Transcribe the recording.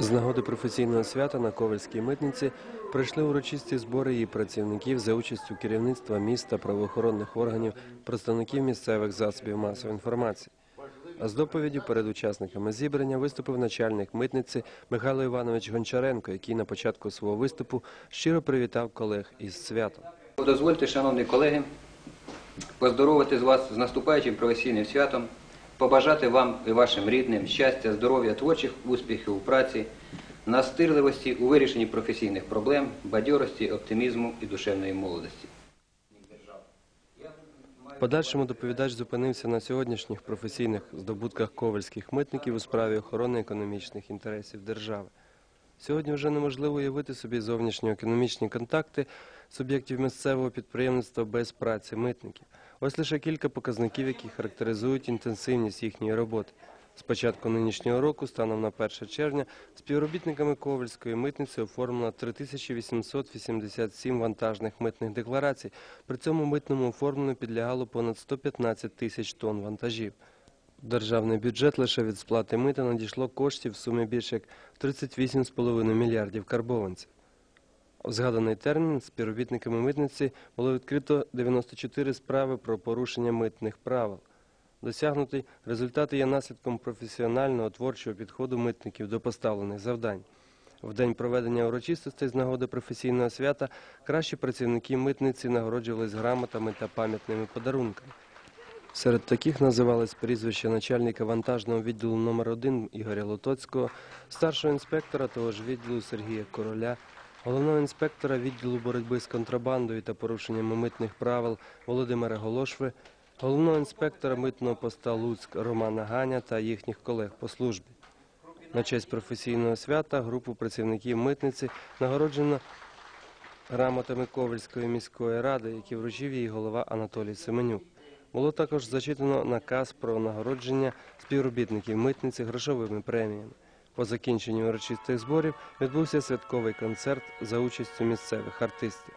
З нагоди професійного свята на Ковальській митниці пройшли урочисті збори її працівників за участю керівництва міста, правоохоронних органів, представників місцевих засобів масової інформації. А з доповіддю перед учасниками зібрання виступив начальник митниці Михайло Іванович Гончаренко, який на початку свого виступу щиро привітав колег із святом. Дозвольте, шановні колеги, поздоровити з вас з наступаючим професійним святом, побажати вам і вашим рідним щастя, здоров'я, творчих успіхів у праці, настирливості у вирішенні професійних проблем, бадьорості, оптимізму і душевної молодості. Подальшому доповідач зупинився на сьогоднішніх професійних здобутках ковальських митників у справі охорони економічних інтересів держави. Сьогодні вже неможливо уявити собі зовнішньоекономічні контакти суб'єктів місцевого підприємництва без праці митників. Ось лише кілька показників, які характеризують інтенсивність їхньої роботи. З початку нинішнього року, станом на 1 червня, співробітниками Ковальської митниці оформлено 3887 вантажних митних декларацій. При цьому митному оформленню підлягало понад 115 тисяч тонн вантажів. Державний бюджет лише від сплати мита надійшло коштів в сумі більше як 38,5 мільярдів карбованців. Згаданий термін співробітниками митниці було відкрито 94 справи про порушення митних правил. Досягнутий результат є наслідком професіонального творчого підходу митників до поставлених завдань. В день проведення урочистостей з нагоди професійного свята кращі працівники митниці нагороджувались грамотами та пам'ятними подарунками. Серед таких називались прізвища начальника вантажного відділу номер 1 Ігоря Лотоцького, старшого інспектора того ж відділу Сергія Короля, головного інспектора відділу боротьби з контрабандою та порушеннями митних правил Володимира Голошви, головного інспектора митного поста Луцьк Романа Ганя та їхніх колег по службі. На честь професійного свята групу працівників митниці нагороджено грамотами Ковальської міської ради, які вручив її голова Анатолій Семенюк. Було також зачитано наказ про нагородження співробітників митниці грошовими преміями. По закінченню урочистих зборів відбувся святковий концерт за участю місцевих артистів.